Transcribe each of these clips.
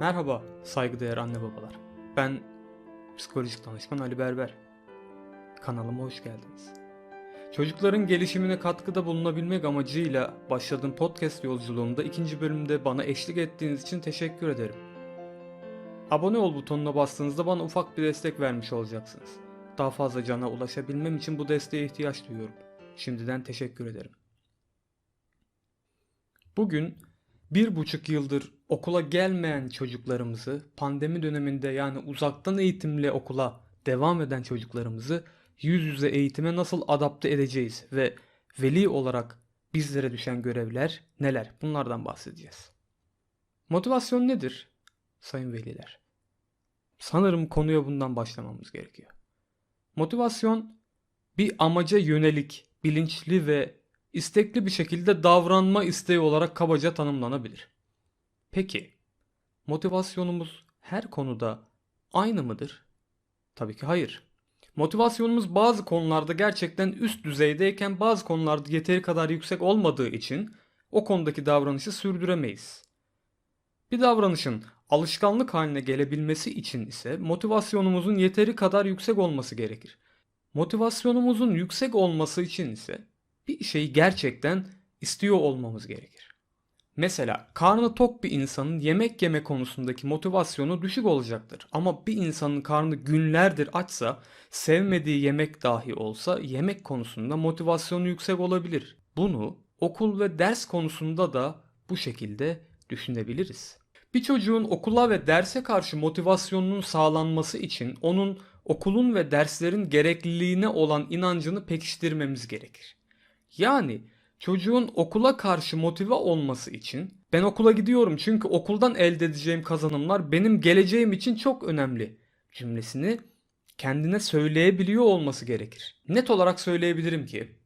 Merhaba saygıdeğer anne babalar. Ben psikolojik danışman Ali Berber. Kanalıma hoş geldiniz. Çocukların gelişimine katkıda bulunabilmek amacıyla başladığım podcast yolculuğumda ikinci bölümde bana eşlik ettiğiniz için teşekkür ederim. Abone ol butonuna bastığınızda bana ufak bir destek vermiş olacaksınız. Daha fazla cana ulaşabilmem için bu desteğe ihtiyaç duyuyorum. Şimdiden teşekkür ederim. Bugün bir buçuk yıldır okula gelmeyen çocuklarımızı, pandemi döneminde yani uzaktan eğitimle okula devam eden çocuklarımızı yüz yüze eğitime nasıl adapte edeceğiz ve veli olarak bizlere düşen görevler neler? Bunlardan bahsedeceğiz. Motivasyon nedir sayın veliler? Sanırım konuya bundan başlamamız gerekiyor. Motivasyon bir amaca yönelik, bilinçli ve istekli bir şekilde davranma isteği olarak kabaca tanımlanabilir. Peki, motivasyonumuz her konuda aynı mıdır? Tabii ki hayır. Motivasyonumuz bazı konularda gerçekten üst düzeydeyken bazı konularda yeteri kadar yüksek olmadığı için o konudaki davranışı sürdüremeyiz. Bir davranışın alışkanlık haline gelebilmesi için ise motivasyonumuzun yeteri kadar yüksek olması gerekir. Motivasyonumuzun yüksek olması için ise bir şeyi gerçekten istiyor olmamız gerekir. Mesela karnı tok bir insanın yemek yeme konusundaki motivasyonu düşük olacaktır. Ama bir insanın karnı günlerdir açsa, sevmediği yemek dahi olsa yemek konusunda motivasyonu yüksek olabilir. Bunu okul ve ders konusunda da bu şekilde düşünebiliriz. Bir çocuğun okula ve derse karşı motivasyonunun sağlanması için onun okulun ve derslerin gerekliliğine olan inancını pekiştirmemiz gerekir. Yani çocuğun okula karşı motive olması için ben okula gidiyorum çünkü okuldan elde edeceğim kazanımlar benim geleceğim için çok önemli cümlesini kendine söyleyebiliyor olması gerekir. Net olarak söyleyebilirim ki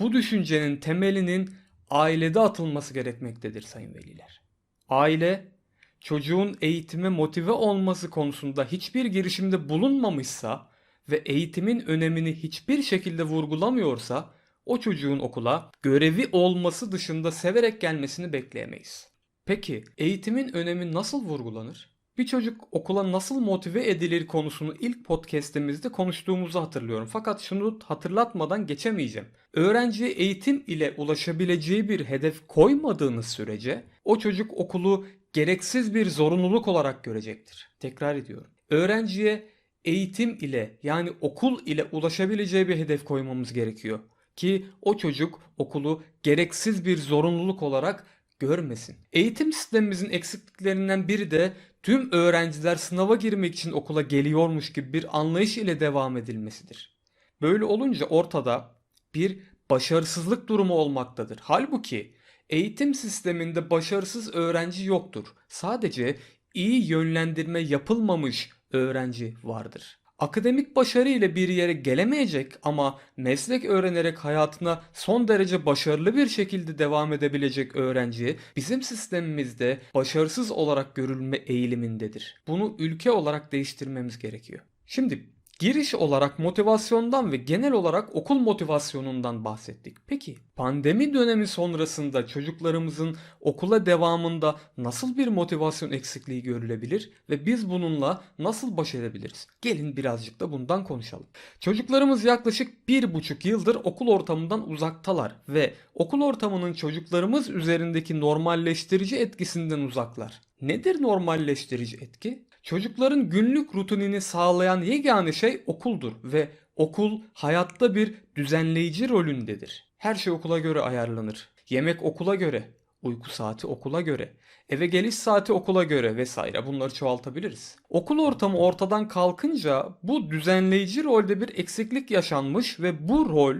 bu düşüncenin temelinin ailede atılması gerekmektedir sayın veliler. Aile çocuğun eğitime motive olması konusunda hiçbir girişimde bulunmamışsa ve eğitimin önemini hiçbir şekilde vurgulamıyorsa o çocuğun okula görevi olması dışında severek gelmesini bekleyemeyiz. Peki eğitimin önemi nasıl vurgulanır? Bir çocuk okula nasıl motive edilir konusunu ilk podcast'imizde konuştuğumuzu hatırlıyorum. Fakat şunu hatırlatmadan geçemeyeceğim. Öğrenciye eğitim ile ulaşabileceği bir hedef koymadığınız sürece o çocuk okulu gereksiz bir zorunluluk olarak görecektir. Tekrar ediyorum. Öğrenciye eğitim ile yani okul ile ulaşabileceği bir hedef koymamız gerekiyor ki o çocuk okulu gereksiz bir zorunluluk olarak görmesin. Eğitim sistemimizin eksikliklerinden biri de tüm öğrenciler sınava girmek için okula geliyormuş gibi bir anlayış ile devam edilmesidir. Böyle olunca ortada bir başarısızlık durumu olmaktadır. Halbuki eğitim sisteminde başarısız öğrenci yoktur. Sadece iyi yönlendirme yapılmamış öğrenci vardır. Akademik başarı ile bir yere gelemeyecek ama meslek öğrenerek hayatına son derece başarılı bir şekilde devam edebilecek öğrenci bizim sistemimizde başarısız olarak görülme eğilimindedir. Bunu ülke olarak değiştirmemiz gerekiyor. Şimdi Giriş olarak motivasyondan ve genel olarak okul motivasyonundan bahsettik. Peki pandemi dönemi sonrasında çocuklarımızın okula devamında nasıl bir motivasyon eksikliği görülebilir ve biz bununla nasıl baş edebiliriz? Gelin birazcık da bundan konuşalım. Çocuklarımız yaklaşık bir buçuk yıldır okul ortamından uzaktalar ve okul ortamının çocuklarımız üzerindeki normalleştirici etkisinden uzaklar. Nedir normalleştirici etki? Çocukların günlük rutinini sağlayan yegane şey okuldur ve okul hayatta bir düzenleyici rolündedir. Her şey okula göre ayarlanır. Yemek okula göre, uyku saati okula göre, eve geliş saati okula göre vesaire bunları çoğaltabiliriz. Okul ortamı ortadan kalkınca bu düzenleyici rolde bir eksiklik yaşanmış ve bu rol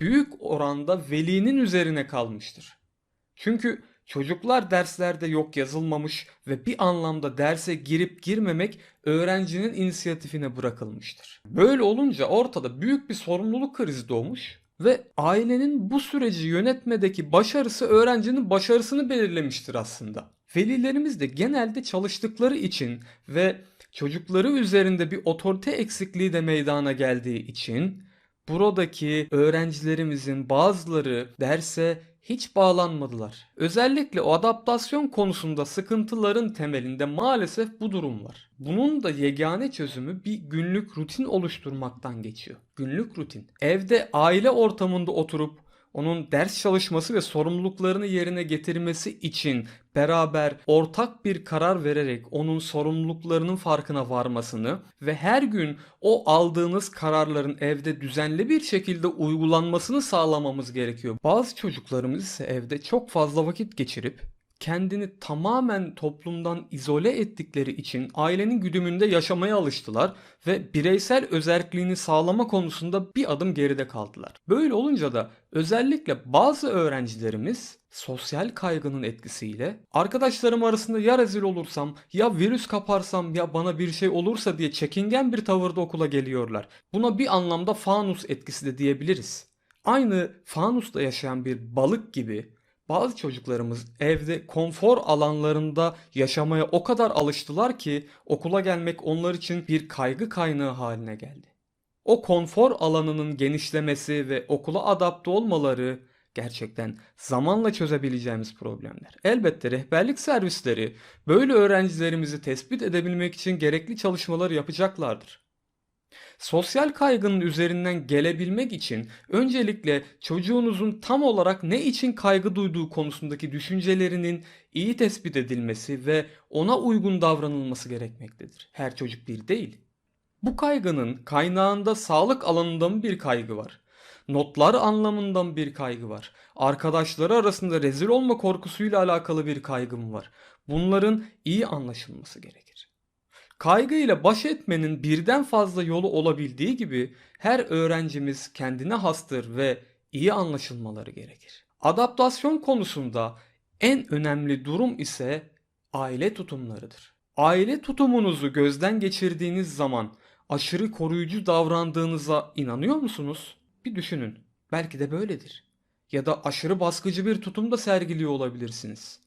büyük oranda velinin üzerine kalmıştır. Çünkü Çocuklar derslerde yok yazılmamış ve bir anlamda derse girip girmemek öğrencinin inisiyatifine bırakılmıştır. Böyle olunca ortada büyük bir sorumluluk krizi doğmuş ve ailenin bu süreci yönetmedeki başarısı öğrencinin başarısını belirlemiştir aslında. Velilerimiz de genelde çalıştıkları için ve çocukları üzerinde bir otorite eksikliği de meydana geldiği için buradaki öğrencilerimizin bazıları derse hiç bağlanmadılar. Özellikle o adaptasyon konusunda sıkıntıların temelinde maalesef bu durum var. Bunun da yegane çözümü bir günlük rutin oluşturmaktan geçiyor. Günlük rutin. Evde aile ortamında oturup onun ders çalışması ve sorumluluklarını yerine getirmesi için beraber ortak bir karar vererek onun sorumluluklarının farkına varmasını ve her gün o aldığınız kararların evde düzenli bir şekilde uygulanmasını sağlamamız gerekiyor. Bazı çocuklarımız ise evde çok fazla vakit geçirip kendini tamamen toplumdan izole ettikleri için ailenin güdümünde yaşamaya alıştılar ve bireysel özerkliğini sağlama konusunda bir adım geride kaldılar. Böyle olunca da özellikle bazı öğrencilerimiz sosyal kaygının etkisiyle arkadaşlarım arasında ya rezil olursam ya virüs kaparsam ya bana bir şey olursa diye çekingen bir tavırda okula geliyorlar. Buna bir anlamda fanus etkisi de diyebiliriz. Aynı fanusta yaşayan bir balık gibi bazı çocuklarımız evde konfor alanlarında yaşamaya o kadar alıştılar ki okula gelmek onlar için bir kaygı kaynağı haline geldi. O konfor alanının genişlemesi ve okula adapte olmaları gerçekten zamanla çözebileceğimiz problemler. Elbette rehberlik servisleri böyle öğrencilerimizi tespit edebilmek için gerekli çalışmalar yapacaklardır. Sosyal kaygının üzerinden gelebilmek için öncelikle çocuğunuzun tam olarak ne için kaygı duyduğu konusundaki düşüncelerinin iyi tespit edilmesi ve ona uygun davranılması gerekmektedir. Her çocuk bir değil. Bu kaygının kaynağında sağlık alanında bir kaygı var? Notlar anlamından bir kaygı var. Arkadaşları arasında rezil olma korkusuyla alakalı bir kaygım var. Bunların iyi anlaşılması gerekir. Kaygıyla baş etmenin birden fazla yolu olabildiği gibi her öğrencimiz kendine hastır ve iyi anlaşılmaları gerekir. Adaptasyon konusunda en önemli durum ise aile tutumlarıdır. Aile tutumunuzu gözden geçirdiğiniz zaman aşırı koruyucu davrandığınıza inanıyor musunuz? Bir düşünün. Belki de böyledir. Ya da aşırı baskıcı bir tutum da sergiliyor olabilirsiniz.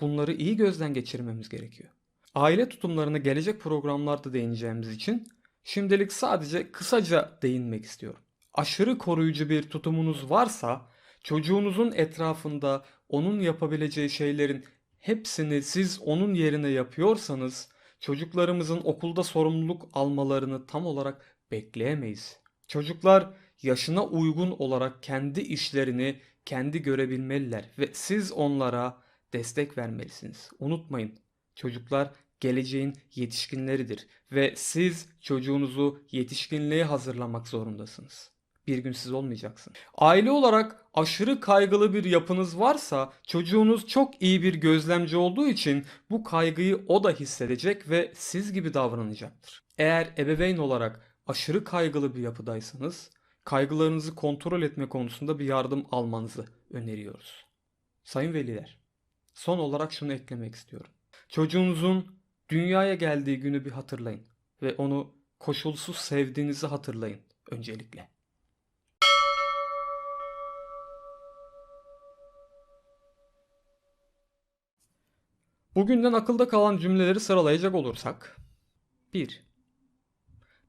Bunları iyi gözden geçirmemiz gerekiyor. Aile tutumlarına gelecek programlarda değineceğimiz için şimdilik sadece kısaca değinmek istiyorum. Aşırı koruyucu bir tutumunuz varsa çocuğunuzun etrafında onun yapabileceği şeylerin hepsini siz onun yerine yapıyorsanız çocuklarımızın okulda sorumluluk almalarını tam olarak bekleyemeyiz. Çocuklar yaşına uygun olarak kendi işlerini kendi görebilmeliler ve siz onlara destek vermelisiniz. Unutmayın çocuklar geleceğin yetişkinleridir ve siz çocuğunuzu yetişkinliğe hazırlamak zorundasınız. Bir gün siz olmayacaksınız. Aile olarak aşırı kaygılı bir yapınız varsa çocuğunuz çok iyi bir gözlemci olduğu için bu kaygıyı o da hissedecek ve siz gibi davranacaktır. Eğer ebeveyn olarak aşırı kaygılı bir yapıdaysanız kaygılarınızı kontrol etme konusunda bir yardım almanızı öneriyoruz. Sayın veliler, son olarak şunu eklemek istiyorum. Çocuğunuzun dünyaya geldiği günü bir hatırlayın ve onu koşulsuz sevdiğinizi hatırlayın öncelikle. Bugünden akılda kalan cümleleri sıralayacak olursak 1.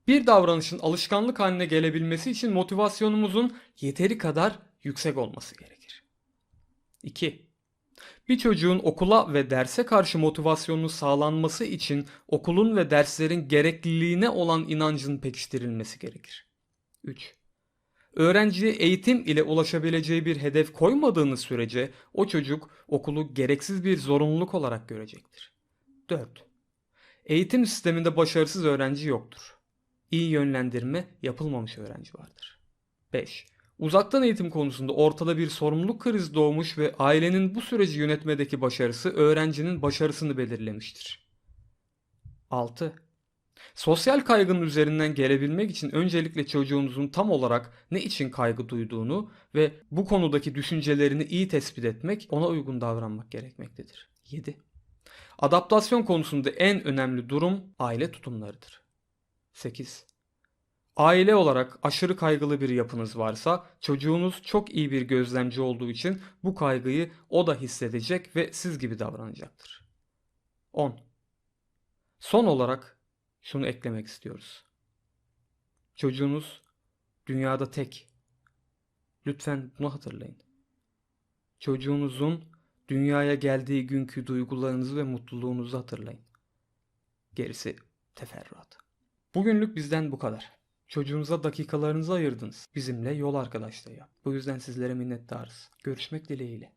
Bir davranışın alışkanlık haline gelebilmesi için motivasyonumuzun yeteri kadar yüksek olması gerekir. 2. Bir çocuğun okula ve derse karşı motivasyonunu sağlanması için okulun ve derslerin gerekliliğine olan inancın pekiştirilmesi gerekir. 3. Öğrenciye eğitim ile ulaşabileceği bir hedef koymadığınız sürece o çocuk okulu gereksiz bir zorunluluk olarak görecektir. 4. Eğitim sisteminde başarısız öğrenci yoktur. İyi yönlendirme yapılmamış öğrenci vardır. 5. Uzaktan eğitim konusunda ortada bir sorumluluk krizi doğmuş ve ailenin bu süreci yönetmedeki başarısı öğrencinin başarısını belirlemiştir. 6. Sosyal kaygının üzerinden gelebilmek için öncelikle çocuğunuzun tam olarak ne için kaygı duyduğunu ve bu konudaki düşüncelerini iyi tespit etmek, ona uygun davranmak gerekmektedir. 7. Adaptasyon konusunda en önemli durum aile tutumlarıdır. 8. Aile olarak aşırı kaygılı bir yapınız varsa çocuğunuz çok iyi bir gözlemci olduğu için bu kaygıyı o da hissedecek ve siz gibi davranacaktır. 10. Son olarak şunu eklemek istiyoruz. Çocuğunuz dünyada tek. Lütfen bunu hatırlayın. Çocuğunuzun dünyaya geldiği günkü duygularınızı ve mutluluğunuzu hatırlayın. Gerisi teferruat. Bugünlük bizden bu kadar. Çocuğunuza dakikalarınızı ayırdınız. Bizimle yol arkadaşlığı yap. Bu yüzden sizlere minnettarız. Görüşmek dileğiyle.